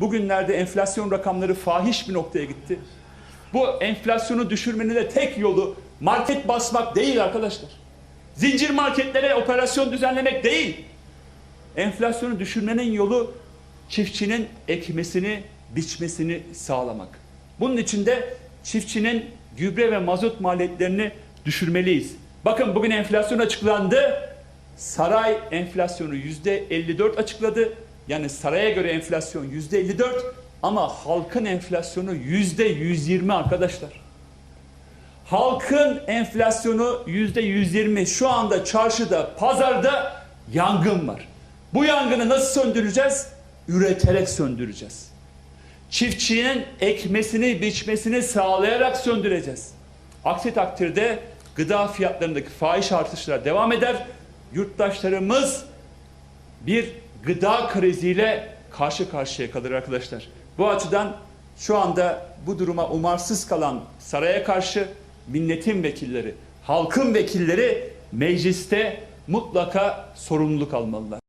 bugünlerde enflasyon rakamları fahiş bir noktaya gitti. Bu enflasyonu düşürmenin de tek yolu market basmak değil arkadaşlar. Zincir marketlere operasyon düzenlemek değil. Enflasyonu düşürmenin yolu çiftçinin ekmesini, biçmesini sağlamak. Bunun için de çiftçinin gübre ve mazot maliyetlerini düşürmeliyiz. Bakın bugün enflasyon açıklandı. Saray enflasyonu yüzde 54 açıkladı. Yani saraya göre enflasyon yüzde 54 ama halkın enflasyonu yüzde 120 arkadaşlar. Halkın enflasyonu yüzde 120 şu anda çarşıda, pazarda yangın var. Bu yangını nasıl söndüreceğiz? Üreterek söndüreceğiz. Çiftçinin ekmesini, biçmesini sağlayarak söndüreceğiz. Aksi takdirde gıda fiyatlarındaki fahiş artışlar devam eder. Yurttaşlarımız bir gıda kriziyle karşı karşıya kalır arkadaşlar. Bu açıdan şu anda bu duruma umarsız kalan saraya karşı milletin vekilleri, halkın vekilleri mecliste mutlaka sorumluluk almalılar.